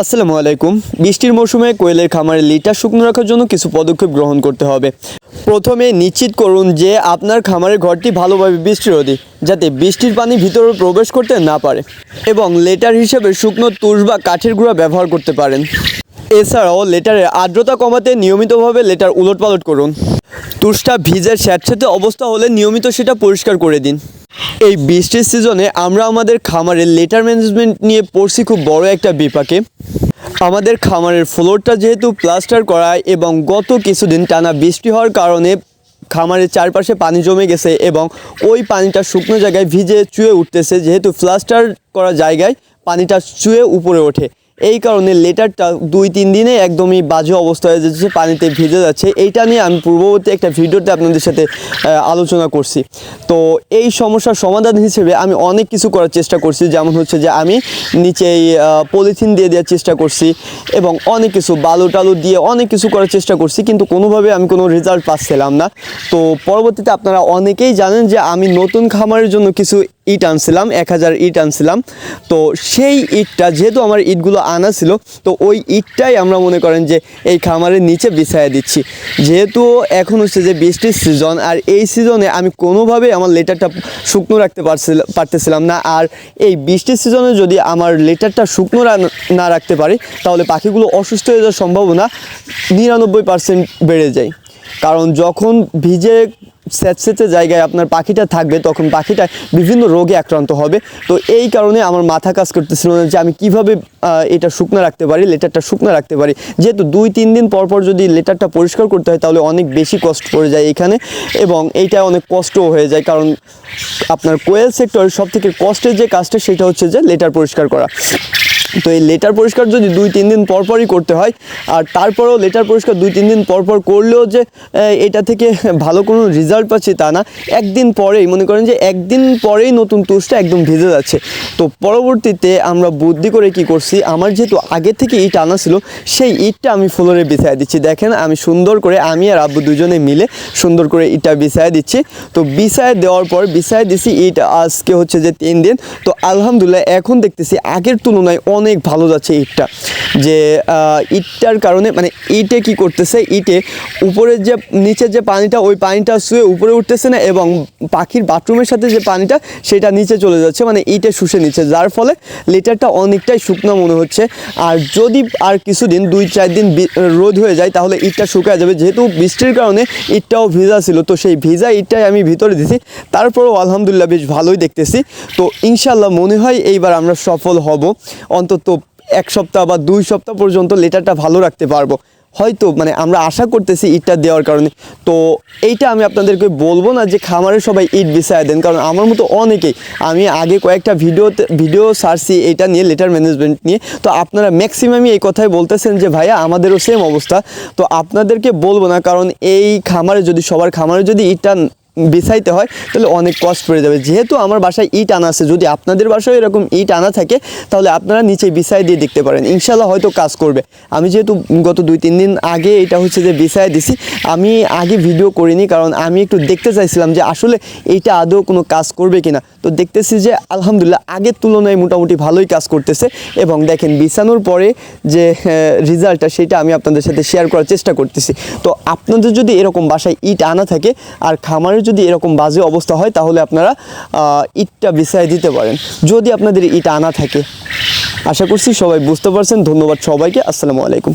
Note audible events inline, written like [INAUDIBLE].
আসসালামু আলাইকুম। বৃষ্টির মৌসুমে কোয়েলের খামারে লিটার শুকনো রাখার জন্য কিছু পদক্ষেপ গ্রহণ করতে হবে। প্রথমে নিশ্চিত করুন যে আপনার খামারের ঘরটি ভালোভাবে বৃষ্টিরোধী, যাতে বৃষ্টির পানি ভিতরে প্রবেশ করতে না পারে এবং লেটার হিসেবে শুকনো তুষ বা কাঠের গুঁড়া ব্যবহার করতে পারেন। এছাড়াও লেটারের আর্দ্রতা কমাতে নিয়মিতভাবে লেটার উলটপালট করুন। তুষটা ভিজে স্যাঁতস্যাঁতে অবস্থা হলে নিয়মিত সেটা পরিষ্কার করে দিন। এই বৃষ্টির সিজনে আমরা আমাদের খামারের লেটার ম্যানেজমেন্ট নিয়ে পড়ছি খুব বড় একটা বিপাকে। আমাদের খামারের ফ্লোরটা যেহেতু প্লাস্টার করা এবং গত কিছুদিন টানা বৃষ্টি হওয়ার কারণে খামারের চারপাশে পানি জমে গেছে এবং ওই পানিটা শুকনো জায়গায় ভিজে চুয়ে উঠতেছে। যেহেতু প্লাস্টার করা জায়গায় পানিটা চুয়ে উপরে ওঠে। এই কারণে লেটারটা দুই, তিন দিনে একদমই বাজে অবস্থা হয়ে যাচ্ছে, পানিতে ভিজে যাচ্ছে। এইটা নিয়ে আমি পূর্ববর্তী একটা ভিডিওতে আপনাদের সাথে আলোচনা করছি। তো এই সমস্যার সমাধান হিসেবে আমি অনেক কিছু করার চেষ্টা করছি। যেমন হচ্ছে যে আমি নিচেই পলিথিন দিয়ে দেওয়ার চেষ্টা করছি এবং অনেক কিছু বালু টালু দিয়ে অনেক কিছু করার চেষ্টা করছি, কিন্তু কোনোভাবে আমি কোনো রেজাল্ট পাচ্ছিলাম না। তো পরবর্তীতে আপনারা অনেকেই জানেন যে আমি নতুন খামারের জন্য কিছু ইট আনছিলাম, এক হাজার ইট আনছিলাম। তো সেই ইটটা, যেহেতু আমার ইটগুলো আনা ছিল, তো ওই ইটটাই আমরা মনে করেন যে এই খামারের নিচে বিছাইয়া দিচ্ছি। যেহেতু এখন হচ্ছে যে বৃষ্টির সিজন আর এই সিজনে আমি কোনোভাবে আমার লেটারটা শুকনো রাখতে পারতেছিলাম না। আর এই বৃষ্টির সিজনে যদি আমার লেটারটা শুকনো না রাখতে পারি, তাহলে পাখিগুলো অসুস্থ হয়ে যাওয়ার সম্ভাবনা নিরানব্বই পার্সেন্ট বেড়ে যায়। কারণ যখন ভিজে স্যাঁতস্যাঁতে জায়গায় আপনার পাখিটা থাকবে, তখন পাখিটা বিভিন্ন রোগে আক্রান্ত হবে। তো এই কারণে আমার মাথা কাজ করতেছিল না যে আমি কীভাবে এটা শুকনো রাখতে পারি, লেটারটা শুকনো রাখতে পারি। যেহেতু দুই তিন দিন পর পর যদি লেটারটা পরিষ্কার করতে হয়, তাহলে অনেক বেশি কষ্ট পড়ে যায় এখানে এবং এইটা অনেক কষ্টও হয়ে যায়। কারণ আপনার কোয়েল সেক্টরের সব থেকে কষ্টের যে কাজটা, সেটা হচ্ছে যে লেটার পরিষ্কার করা। তো এই লেটার পরিষ্কার যদি দুই, তিন দিন পর পরই করতে হয়, আর তারপরেও লেটার পরিষ্কার দুই, তিন দিন পর পর করলেও যে এটা থেকে [LAUGHS] ভালো কোনো রেজাল্ট পাচ্ছি তা না, একদিন পরেই, মনে করেন যে একদিন পরেই নতুন তুষটা একদম ভিজে যাচ্ছে। তো পরবর্তীতে আমরা বুদ্ধি করে কি করছি, আমার যেহেতু আগে থেকে ইট আনা ছিল, সেই ইটটা আমি ফ্লোরে বিছায় দিচ্ছি। দেখেন, আমি সুন্দর করে, আমি আর আব্বু দুজনে মিলে সুন্দর করে ইটটা বিছায় দিচ্ছি। তো বিছায় দেওয়ার পর, বিছায় দিছি ইট, আজকে হচ্ছে যে তিন দিন। তো আলহামদুলিল্লাহ, এখন দেখতেছি আগের তুলনায় অনেক ভালো যাচ্ছে ইটটা। যে ইটটার কারণে মানে ইটে কি করতেছে, ইটে উপরের যে, নিচের যে পানিটা, ওই পানিটা শুয়ে উপরে উঠতেছে না এবং পাখির বাথরুমের সাথে যে পানিটা, সেটা নিচে চলে যাচ্ছে মানে ইটে শুষে নিচ্ছে, যার ফলে লিটারটা অনেকটাই শুকনো মনে হচ্ছে। আর যদি আর কিছুদিন, দুই, চার দিন রোদ হয়ে যায়, তাহলে ইটটা শুকায় যাবে। যেহেতু বৃষ্টির কারণে ইটটাও ভিজা ছিল, তো সেই ভিজা ইটটাই আমি ভিতরে দিছি। তারপরেও আলহামদুলিল্লাহ বেশ ভালোই দেখতেছি। তো ইনশাল্লাহ মনে হয় এইবার আমরা সফল হব। অন্তত এক সপ্তাহ বা দুই সপ্তাহ পর্যন্ত লেটারটা ভালো রাখতে পারব। হয়তো মানে আমরা আশা করতেছি ইটটা দেওয়ার কারণে। তো এইটা আমি আপনাদেরকে বলব না যে খামারে সবাই ইট বিছায় দেন, কারণ আমার মতো অনেকেই, আমি আগে কয়েকটা ভিডিওতে ভিডিও সারছি এটা নিয়ে লেটার ম্যানেজমেন্ট নিয়ে। তো আপনারা ম্যাক্সিমামই এই কথাই বলতেছেন যে, ভাইয়া, আমাদেরও সেম অবস্থা। তো আপনাদেরকে বলব না, কারণ এই খামারে যদি, সবার খামারে যদি ইটটা বিছাইতে হয়, তাহলে অনেক কষ্ট পড়ে যাবে। যেহেতু আমার বাসায় ইট আনা আছে, যদি আপনাদের বাসায় এরকম ইট আনা থাকে, তাহলে আপনারা নিচে বিছাই দিয়ে দেখতে পারেন। ইনশাল্লাহ হয়তো কাজ করবে। আমি যেহেতু গত দুই, তিন দিন আগে এটা হচ্ছে যে বিছাই দিছি, আমি আগে ভিডিও করিনি, কারণ আমি একটু দেখতে চাইছিলাম যে আসলে এইটা আদৌ কোনো কাজ করবে কিনা। তো দেখতেছি যে আলহামদুলিল্লাহ আগের তুলনায় মোটামুটি ভালোই কাজ করতেছে এবং দেখেন বিছানোর পরে যে রেজাল্টটা সেটা আমি আপনাদের সাথে শেয়ার করার চেষ্টা করতেছি। তো আপনাদের যদি এরকম বাসায় ইট আনা থাকে, আর খামারের যদি এরকম বাজে অবস্থা হয়, তাহলে আপনারা ইটটা বিছায় দিতে পারেন। যদি আপনাদের ইট আনা থাকে। আশা করছি সবাই বুঝতে পারছেন। ধন্যবাদ সবাইকে। আসসালামু আলাইকুম।